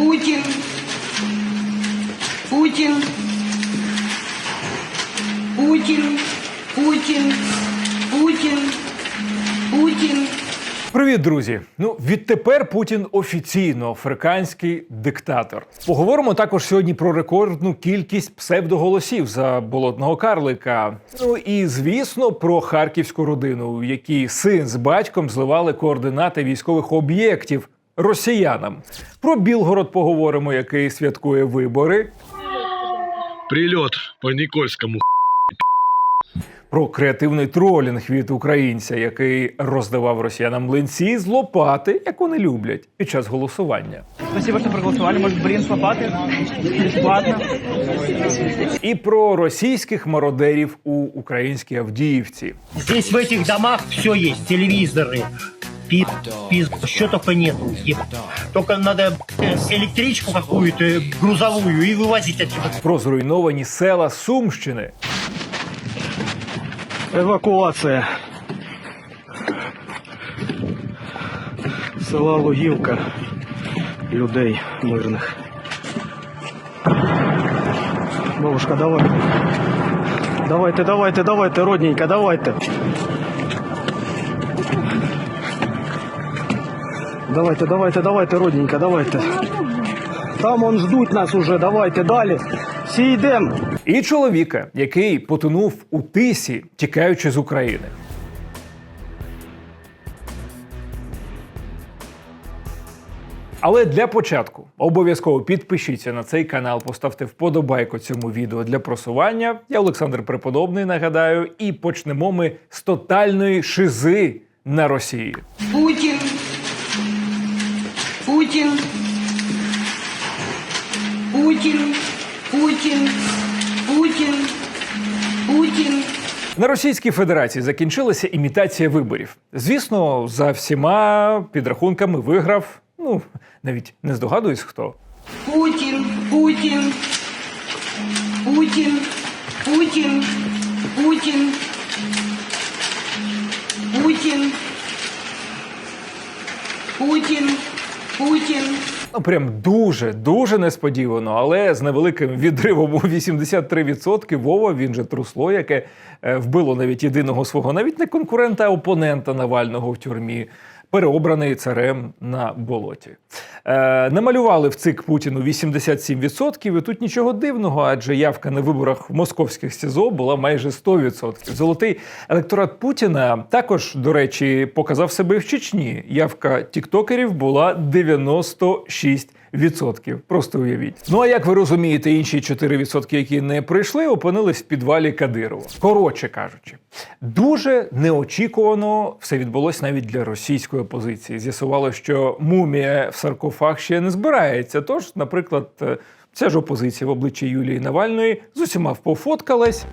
Путин, Путин, Путин, Путин, Путин, Путин. Привіт, друзі! Ну відтепер Путін офіційно африканський диктатор. Поговоримо також сьогодні про рекордну кількість псевдоголосів за болотного карлика. Ну і звісно про харківську родину, в якій син з батьком зливали координати військових об'єктів росіянам. Про Білгород поговоримо, який святкує вибори. Прилет по Никольскому. Про креативний тролінг від українця, який роздавав росіянам млинці з лопати, як вони люблять, під час голосування. Спасибо, что проголосовали. Может, блин с лопаты? Бесплатно. І про російських мародерів у українській Авдіївці. Здесь в этих домах все есть, телевизоры, пиз, пиз, что только нету. И Только надо э, электричку какую-то э, грузовую и вывозить отсюда. про зруйновані села Сумщини. Евакуація. Села Лугівка. Людей мирних. Бабушка, давай. Давайте, давайте, давайте, родненька, давайте. Давайте, давайте, давайте, родненька, давайте. Там он ждуть нас уже, давайте далі. Всі йдемо. І чоловіка, який потонув у тисі, тікаючи з України. Але для початку обов'язково підпишіться на цей канал, поставте вподобайку цьому відео для просування. Я Олександр Преподобний нагадаю, і почнемо ми з тотальної шизи на Росії. Путин, Путин, Путин, Путин, Путин, Путин. На Російській Федерації закінчилася імітація виборів. Звісно, за всіма підрахунками виграв. Ну навіть не здогадуюсь хто. Путин, Путин, Путин, Путин, Путин, Путин, Путин, Путин. Ну, прям дуже дуже несподівано, але з невеликим відривом у 83% Вова, він же трусло, яке е, вбило навіть єдиного свого, навіть не конкурента, а опонента Навального в тюрмі, переобраний царем на болоті. Е, намалювали в цик Путіну 87%, і тут нічого дивного, адже явка на виборах в московських СІЗО була майже 100%. Золотий електорат Путіна також, до речі, показав себе в Чечні. Явка тіктокерів була 96%. Відсотків, просто уявіть. Ну а як ви розумієте, інші 4%, які не прийшли, опинились в підвалі Кадирова. Коротше кажучи, дуже неочікувано все відбулося навіть для російської опозиції. З'ясувало, що мумія в саркофаг ще не збирається. Тож, наприклад, е, ця ж опозиція в обличчі Юлії Навальної з усіма пофоткалась.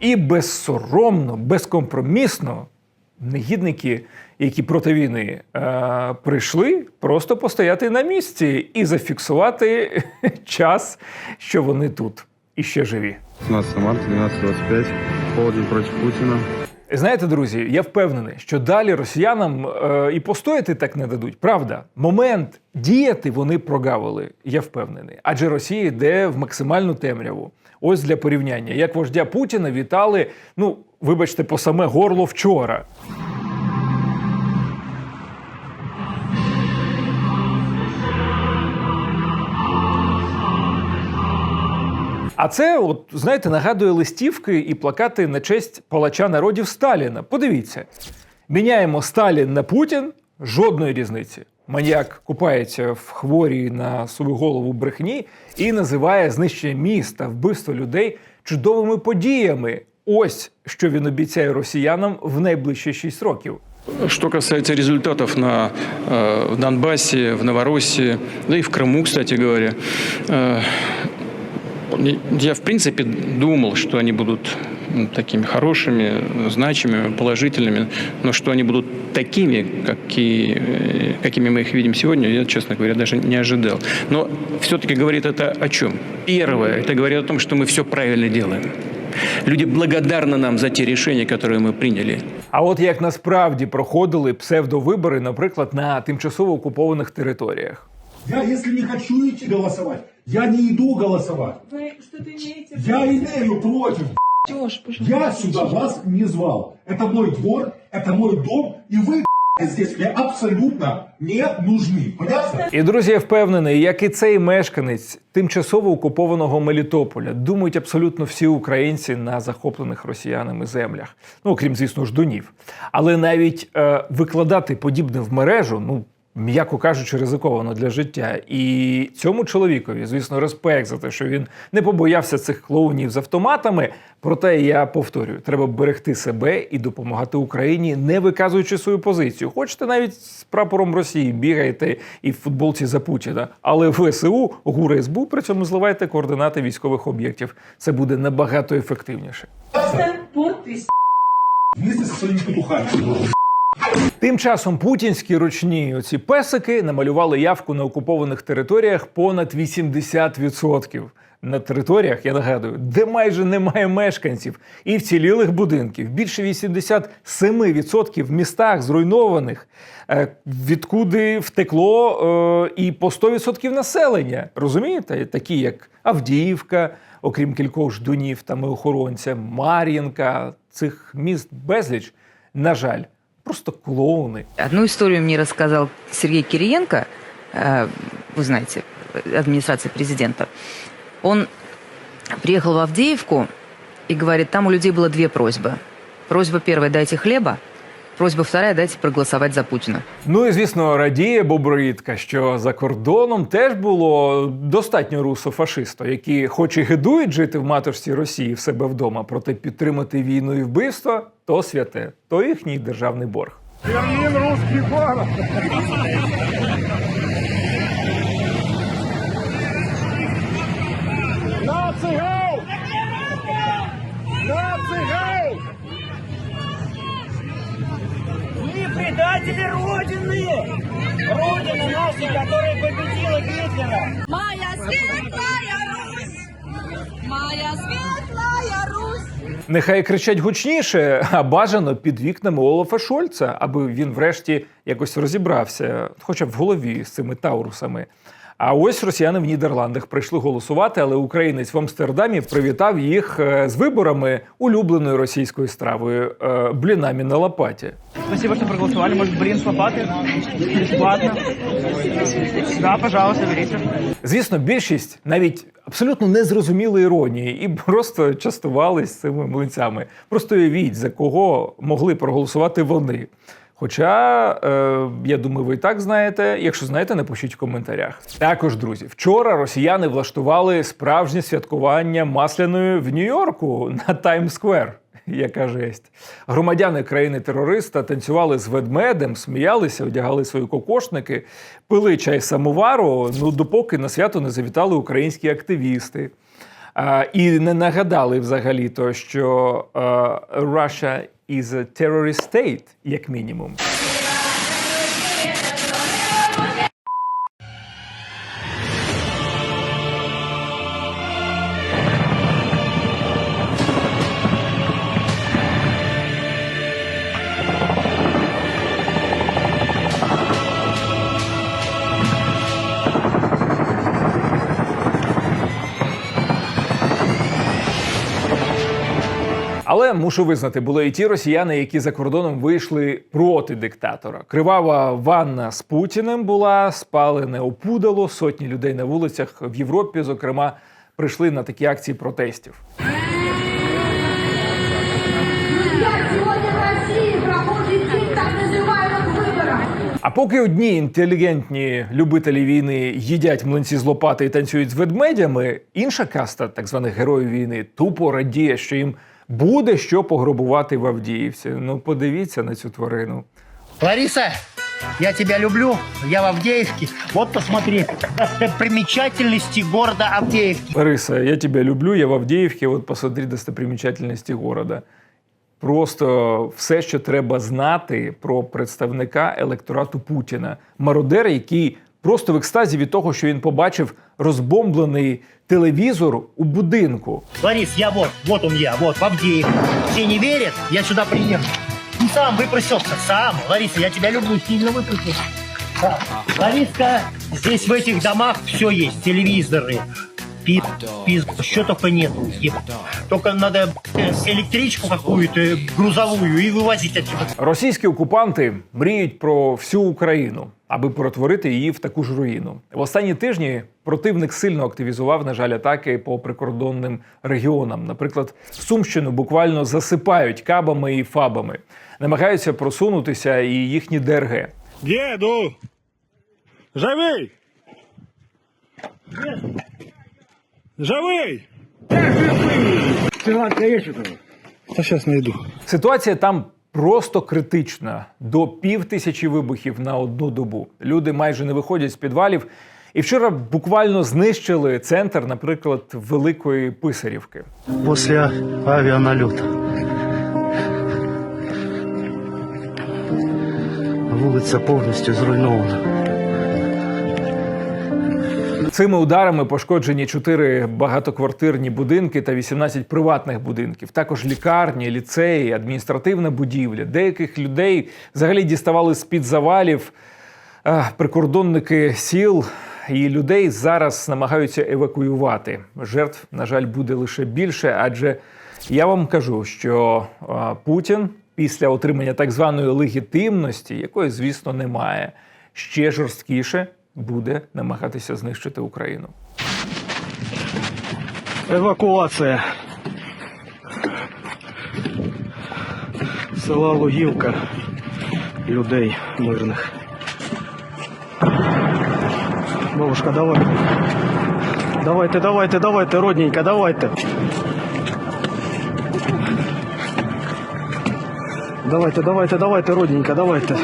І безсоромно, безкомпромісно негідники, які проти війни е, прийшли, просто постояти на місці і зафіксувати час, що вони тут і ще живі. 17 марта, 12.25. Полдень против Путина. Знаєте, друзі, я впевнений, що далі росіянам е, і постояти так не дадуть. Правда, момент діяти вони прогавили. Я впевнений. Адже Росія йде в максимальну темряву. Ось для порівняння, як вождя Путіна вітали, ну вибачте, по саме горло вчора. А це, от знаєте, нагадує листівки і плакати на честь палача народів Сталіна. Подивіться, міняємо Сталін на Путін, жодної різниці. Маньяк купається в хворій на свою голову брехні і називає знищення міста, вбивство людей чудовими подіями. Ось що він обіцяє росіянам в найближчі 6 років. Что касается результатов на э, в Донбассе, в Новороссии, да и в Крыму, кстати говоря, э, я в принципе думал, что они будут ну, такими хорошими, значимыми, положительными, но что они будут такими, какие, э, какими мы их видим сегодня, я, честно говоря, даже не ожидал. Но все-таки говорит это о чем? Первое, это говорит о том, что мы все правильно делаем. Люди благодарны нам за те решения, которые мы приняли. А от як насправді проходили псевдовибори, наприклад, на тимчасово окупованих територіях. Я, если не хочу идти голосовать, я не иду голосовать. Вы что-то имеете Я имею против. Я сюда вас не звал. Это мой двор, это мой дом, и вы здесь мне абсолютно не нужны. Понятно? І друзі, я впевнений, як і цей мешканець тимчасово окупованого Мелітополя, думають абсолютно всі українці на захоплених росіянами землях. Ну окрім, звісно ж, дунів. Але навіть е, викладати подібне в мережу, ну. М'яко кажучи, ризиковано для життя. І цьому чоловікові, звісно, респект за те, що він не побоявся цих клоунів з автоматами. Проте я повторюю, треба берегти себе і допомагати Україні, не виказуючи свою позицію. Хочете навіть з прапором Росії бігайте і в футболці за Путіна, але в СУ, ГУР СБУ при цьому зливайте координати військових об'єктів. Це буде набагато ефективніше. Вместе со своими петухами. Тим часом путінські ручні оці песики намалювали явку на окупованих територіях понад 80%. На територіях, я нагадую, де майже немає мешканців і вцілілих будинків. Більше 87% в містах зруйнованих, е, відкуди втекло е, і по 100% населення. Розумієте? Такі як Авдіївка, окрім кількох ждунів там і охоронця, Мар'їнка, цих міст безліч. На жаль, просто клоуни. Одну историю мне рассказал Сергей Кириенко, э, вы знаете, администрация президента. Он приехал в Авдеевку и говорит, там у людей было две просьбы. Просьба первая – дайте хлеба. Просьба вторая – дайте проголосувати за Путіна. Ну і звісно, радіє Бобритка, що за кордоном теж було достатньо русофашистів, які, хоч і гидують жити в матушці Росії в себе вдома, проте підтримати війну і вбивство то святе, то їхній державний борг. Берлин, русський город. Предатели Родины! Родина нашей, которая победила Гитлера! Моя светлая Русь! Моя светлая Русь! Нехай кричать гучніше, а бажано під вікнами Олафа Шольца, аби він врешті якось розібрався, хоча б в голові з цими таурусами. А ось росіяни в Нідерландах прийшли голосувати, але українець в Амстердамі привітав їх е, з виборами улюбленою російською стравою е, блінамі на лопаті. Спасибо, что проголосовали. Может, блин с лопаты? Бесплатно. Да, пожалуйста, берите. Звісно, більшість навіть абсолютно не зрозуміли іронії і просто частувались цими млинцями. Просто уявіть, за кого могли проголосувати вони. Хоча, е, я думаю, ви і так знаєте. Якщо знаєте, напишіть в коментарях. Також, друзі, вчора росіяни влаштували справжнє святкування масляної в Нью-Йорку на Таймс-сквер. Яка жесть. Громадяни країни-терориста танцювали з ведмедем, сміялися, одягали свої кокошники, пили чай самовару, ну допоки на свято не завітали українські активісти. А, і не нагадали взагалі-то, що а, Russia is a terrorist state, як мінімум. Але мушу визнати, були і ті росіяни, які за кордоном вийшли проти диктатора. Кривава ванна з Путіним була, спалене опудало, сотні людей на вулицях в Європі, зокрема, прийшли на такі акції протестів. Сегодня в России проходит день так называемых выборов. А поки одні інтелігентні любителі війни їдять млинці з лопати і танцюють з ведмедями, інша каста так званих героїв війни тупо радіє, що їм буде що пограбувати в Авдіївці. Ну подивіться на цю тварину. Лариса, я тебя люблю. Я в Авдеевке. Вот посмотри. Достопримечательности города Авдеевки. Лариса, я тебя люблю, я в Авдіївці, от посмотри достопримечательності города. Просто все, що треба знати про представника електорату Путіна. Мародер, який просто в екстазі від того, що він побачив розбомблений телевізор у будинку. Ларис, я вот, вот он я, вот, в Авдеевке. Все не верят, я сюда приехал. И сам выпросился, сам. Лариса, я тебя люблю, сильно выпросился. Да. Лариска, здесь в этих домах все есть, телевизоры, пи, пиз, что только нету. еб. Только надо э, электричку какую-то грузовую и вывозить отсюда. Російські окупанти мріють про всю Україну, аби перетворити її в таку ж руїну. В останні тижні противник сильно активізував, на жаль, атаки по прикордонним регіонам. Наприклад, Сумщину буквально засипають кабами і фабами, намагаються просунутися і їхні ДРГ. Деду! Живий! Живий! Та зараз знайду. Ситуація там просто критична. До пів тисячі вибухів на одну добу. Люди майже не виходять з підвалів. І вчора буквально знищили центр, наприклад, Великої Писарівки. Після авіаналюту. Вулиця повністю зруйнована. Цими ударами пошкоджені чотири багатоквартирні будинки та 18 приватних будинків. Також лікарні, ліцеї, адміністративна будівля. Деяких людей взагалі діставали з під завалів. Прикордонники сіл і людей зараз намагаються евакуювати. Жертв, на жаль, буде лише більше, адже я вам кажу, що Путін після отримання так званої легітимності, якої, звісно, немає, ще жорсткіше буде намагатися знищити Україну. Евакуація. Села Лугівка. Людей мирних. Бабушка, давайте. Давайте, давайте, давайте, родненька, давайте. Давайте, давайте, давайте, родненька, давайте.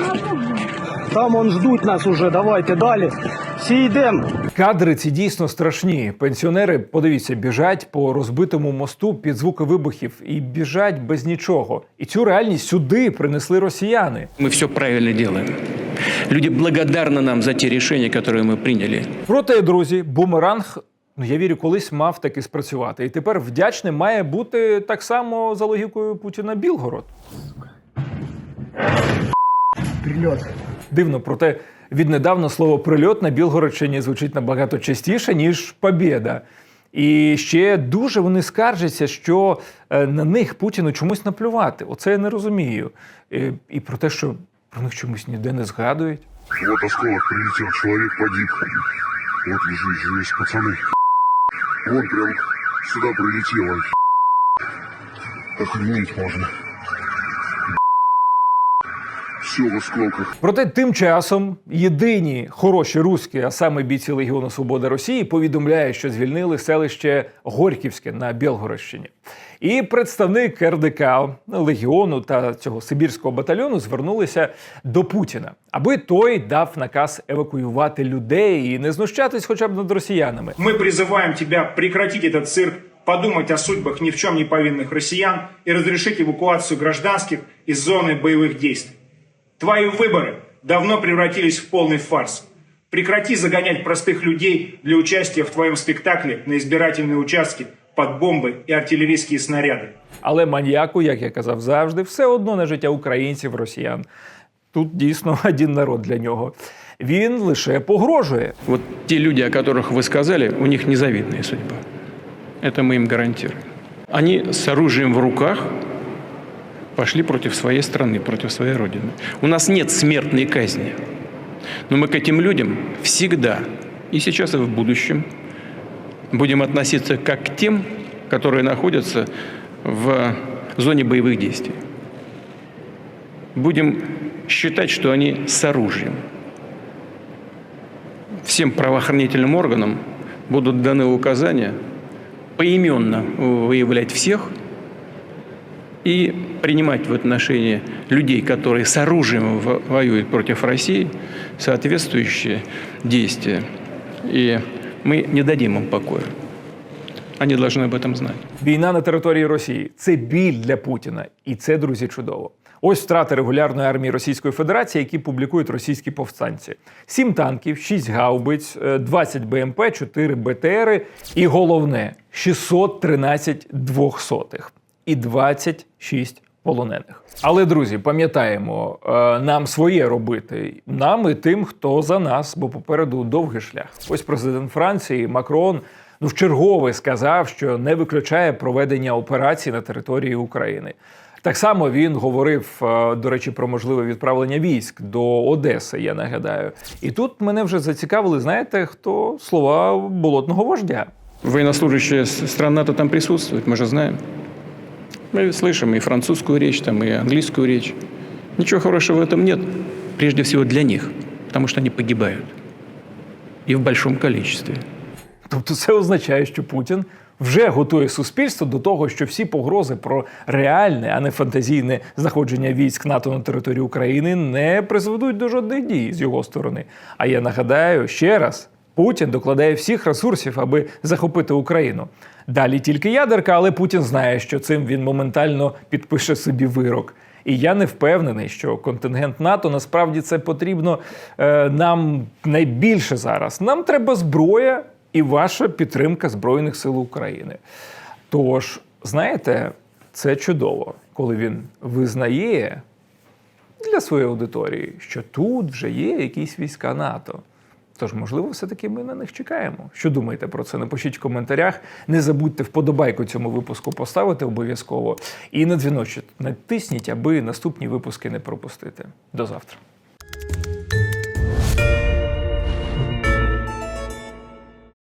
Там он ждуть нас уже, давайте далі. Всі йдемо. Кадри ці дійсно страшні. Пенсіонери, подивіться, біжать по розбитому мосту під звуки вибухів і біжать без нічого. І цю реальність сюди принесли росіяни. Мы все правильно делаем. Люди благодарны нам за те решения, которые мы приняли. Проте, друзі, бумеранг. Ну, я вірю, колись мав таки спрацювати. І тепер вдячним має бути так само за логікою Путіна Білгород. Прильот. Дивно, проте віднедавна слово прильот на Білгородщині звучить набагато частіше, ніж побєда. І ще дуже вони скаржаться, що е, на них Путіну чомусь наплювати. Оце я не розумію. І, і про те, що про них чомусь ніде не згадують. Вот осколок прилетел, человек погиб. Вот лежит здесь, пацаны. Вон прям сюда прилетело. Охренеть можно Все в осколках. Проте тим часом єдині хороші руські, а саме бійці Легіону Свободи Росії, повідомляють, що звільнили селище Горьківське на Білгородщині. І представник РДК Легіону та цього Сибірського батальйону звернулися до Путіна, аби той дав наказ евакуювати людей і не знущатись хоча б над росіянами. Мы призываем тебя прекратить этот цирк, подумать о судьбах ни в чем не повинных россиян и разрешить эвакуацию гражданских из зоны боевых действий. Твои выборы давно превратились в полный фарс. Прекрати загонять простых людей для участия в твоем спектакле на избирательные участки под бомбы и артиллерийские снаряды. Але маньяку, як я казав завжди, все одно на життя українців, росіян. Тут дійсно один народ для нього. Він лише погрожує. Вот те люди, о которых вы сказали, у них незавидная судьба. Это мы им гарантируем. Они с оружием в руках пошли против своей страны, против своей родины. У нас нет смертной казни. Но мы к этим людям всегда, и сейчас, и в будущем, будем относиться как к тем, которые находятся в зоне боевых действий. Будем считать, что они с оружием. Всем правоохранительным органам будут даны указания поименно выявлять всех и принимать в отношении людей, которые с оружием во- воюют против России, соответствующие действия. И мы не дадим им покоя. Они должны об этом знать. Війна на території Росії це біль для Путіна, і це, друзі, чудово. Ось втрати регулярної армії Російської Федерації, які публікують російські повстанці: 7 танків, 6 гаубиць, е, 20 БМП, 4 БТРи і головне 613 двохсотих і 26 полонених. Але друзі, пам'ятаємо, е, нам своє робити, нам і тим, хто за нас, бо попереду довгий шлях. Ось президент Франції Макрон ну вчергове сказав, що не виключає проведення операцій на території України. Так само він говорив, е, до речі, про можливе відправлення військ до Одеси. Я нагадаю, і тут мене вже зацікавили. Знаєте, хто слова болотного вождя? Военнослужащая с- стран НАТО там присутствует, мы же знаем. Мы слышим и французскую речь, там, и английскую речь. Ничего хорошего в этом нет. Прежде всего для них, потому что они погибают. И в большом количестве. Тобто це означає, що Путін вже готує суспільство до того, що всі погрози про реальне, а не фантазійне знаходження військ НАТО на території України не призведуть до жодних дій з його сторони. А я нагадаю ще раз: Путін докладає всіх ресурсів, аби захопити Україну. Далі тільки ядерка, але Путін знає, що цим він моментально підпише собі вирок. І я не впевнений, що контингент НАТО насправді це потрібно е, нам найбільше зараз. Нам треба зброя і ваша підтримка Збройних сил України. Тож, знаєте, це чудово, коли він визнає для своєї аудиторії, що тут вже є якісь війська НАТО. Тож, можливо, все-таки ми на них чекаємо. Що думаєте про це? Напишіть в коментарях. Не забудьте вподобайку цьому випуску поставити обов'язково. І на дзвіночок натисніть, аби наступні випуски не пропустити. До завтра.